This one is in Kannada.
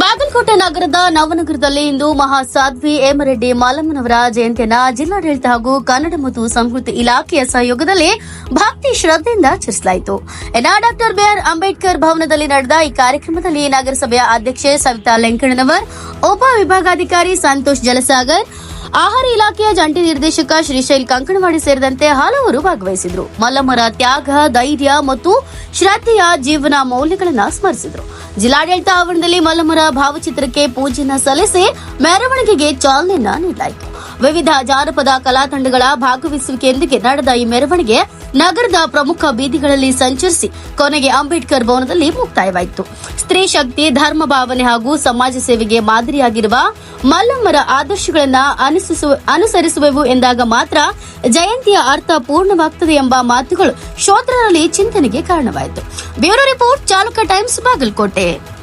ಬಾಗಲಕೋಟೆ ನಗರದ ನವನಗರದಲ್ಲಿ ಇಂದು ಮಹಾಸಾಧ್ವಿ ಹೇಮರೆಡ್ಡಿ ಮಾಲಮ್ಮನವರ ಜಯಂತಿಯನ್ನ ಜಿಲ್ಲಾಡಳಿತ ಹಾಗೂ ಕನ್ನಡ ಮತ್ತು ಸಂಸ್ಕೃತಿ ಇಲಾಖೆಯ ಸಹಯೋಗದಲ್ಲಿ ಭಕ್ತಿ ಶ್ರದ್ಧೆಯಿಂದ ಆಚರಿಸಲಾಯಿತು. ಎನ್ನ ಡಾಕ್ಟರ್ ಬಿಆರ್ ಅಂಬೇಡ್ಕರ್ ಭವನದಲ್ಲಿ ನಡೆದ ಈ ಕಾರ್ಯಕ್ರಮದಲ್ಲಿ ನಗರಸಭೆಯ ಅಧ್ಯಕ್ಷೆ ಸವಿತಾ ಲೆಂಕಣ್ಣನವರ್, ಉಪ ವಿಭಾಗಾಧಿಕಾರಿ ಸಂತೋಷ್ ಜಲಸಾಗರ್ ಆಹಾರ ಇಲಾಖೆಯ ಜಂಟಿ ನಿರ್ದೇಶಕ ಶ್ರೀಶೈಲ್ ಕಂಕಣವಾಡಿ ಸೇರಿದಂತೆ ಹಲವರು ಭಾಗವಹಿಸಿದ್ರು. ಮಲ್ಲಮ್ಮರ ತ್ಯಾಗ, ಧೈರ್ಯ ಮತ್ತು ಶ್ರದ್ಧೆಯ ಜೀವನ ಮೌಲ್ಯಗಳನ್ನು ಸ್ಮರಿಸಿದ್ರು. ಜಿಲ್ಲಾಡಳಿತ ಆವರಣದಲ್ಲಿ ಮಲ್ಲಮ್ಮರ ಭಾವಚಿತ್ರಕ್ಕೆ ಪೂಜೆಯನ್ನು ಸಲ್ಲಿಸಿ ಮೆರವಣಿಗೆಗೆ ಚಾಲನೆಯನ್ನ ನೀಡಲಾಯಿತು. ವಿವಿಧ ಜಾನಪದ ಕಲಾತಂಡಗಳ ಭಾಗವಹಿಸುವಿಕೆಯೊಂದಿಗೆ ನಡೆದ ಈ ಮೆರವಣಿಗೆ ನಗರದ ಪ್ರಮುಖ ಬೀದಿಗಳಲ್ಲಿ ಸಂಚರಿಸಿ ಕೊನೆಗೆ ಅಂಬೇಡ್ಕರ್ ಭವನದಲ್ಲಿ ಮುಕ್ತಾಯವಾಯಿತು. ಸ್ತ್ರೀ ಶಕ್ತಿ, ಧರ್ಮ ಭಾವನೆ ಹಾಗೂ ಸಮಾಜ ಸೇವೆಗೆ ಮಾದರಿಯಾಗಿರುವ ಮಲ್ಲಮ್ಮರ ಆದರ್ಶಗಳನ್ನು ಅನುಸರಿಸು- ಅನುಸರಿಸುವೆವು ಎಂದಾಗ ಮಾತ್ರ ಜಯಂತಿಯ ಅರ್ಥ ಪೂರ್ಣವಾಗುತ್ತದೆ ಎಂಬ ಮಾತುಗಳು ಶೋತ್ರರಲ್ಲಿ ಚಿಂತನೆಗೆ ಕಾರಣವಾಯಿತು. Bureau report Chalaka Times Bagalkote.